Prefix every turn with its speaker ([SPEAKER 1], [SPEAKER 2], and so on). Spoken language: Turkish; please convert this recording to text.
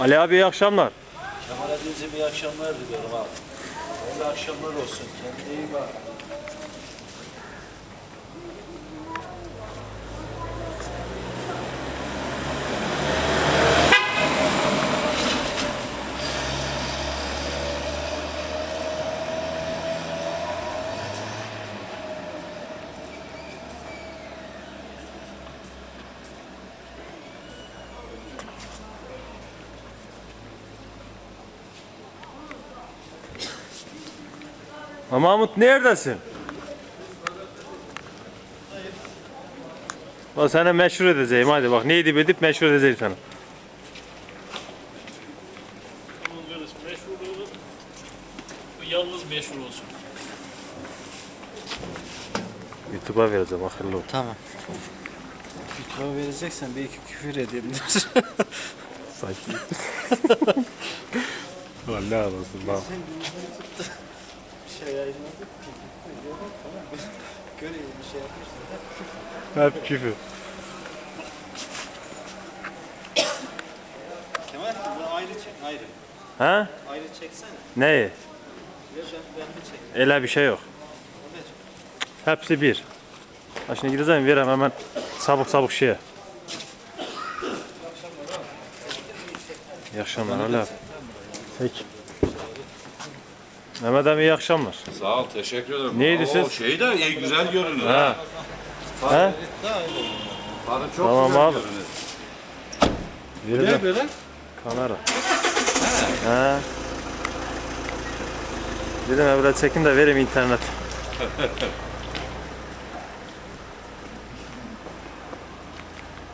[SPEAKER 1] Ali abi iyi akşamlar.
[SPEAKER 2] Kemal Adil'cim iyi akşamlar diliyorum abi. Hayırlı akşamlar olsun. Kendine iyi bak.
[SPEAKER 1] Ha, Mahmut neredesin? Bak sana meşhur edeceğim hadi bak neydi edip meşhur edeceğim sana.
[SPEAKER 3] Meşhur yalnız meşhur olsun.
[SPEAKER 1] YouTube'a vereceğim akıllı ol.
[SPEAKER 2] Tamam. Mikro vereceksen bir iki küfür edebilir.
[SPEAKER 1] Sanki. Vallahi olasın bak.
[SPEAKER 2] Şey yayınladık. Göreyim bir şey yapmışsın.
[SPEAKER 1] Hep küfür.
[SPEAKER 2] Kemal bunu ayrı çek. Ayrı.
[SPEAKER 1] Ha?
[SPEAKER 2] Ayrı çeksene.
[SPEAKER 1] Neyi?
[SPEAKER 2] Ben, ben bir çek.
[SPEAKER 1] Öyle bir şey yok. Hepsi bir. Ha şimdi gideceğim verem hemen sabuk sabuk şeye. İyi akşamlar abi. Peki. Mehmet abi iyi akşamlar.
[SPEAKER 4] Sağ ol, teşekkür ederim.
[SPEAKER 1] Neydi
[SPEAKER 4] Oo,
[SPEAKER 1] siz?
[SPEAKER 4] Şey de iyi, güzel görünür.
[SPEAKER 1] Ha.
[SPEAKER 4] Ha.
[SPEAKER 1] Ha?
[SPEAKER 4] Farı çok
[SPEAKER 1] Tamam
[SPEAKER 4] güzel
[SPEAKER 1] abi.
[SPEAKER 4] görünür.
[SPEAKER 1] Verelim.
[SPEAKER 4] böyle?
[SPEAKER 1] Kamera. Ha. Dedim evlat çekin de vereyim internet.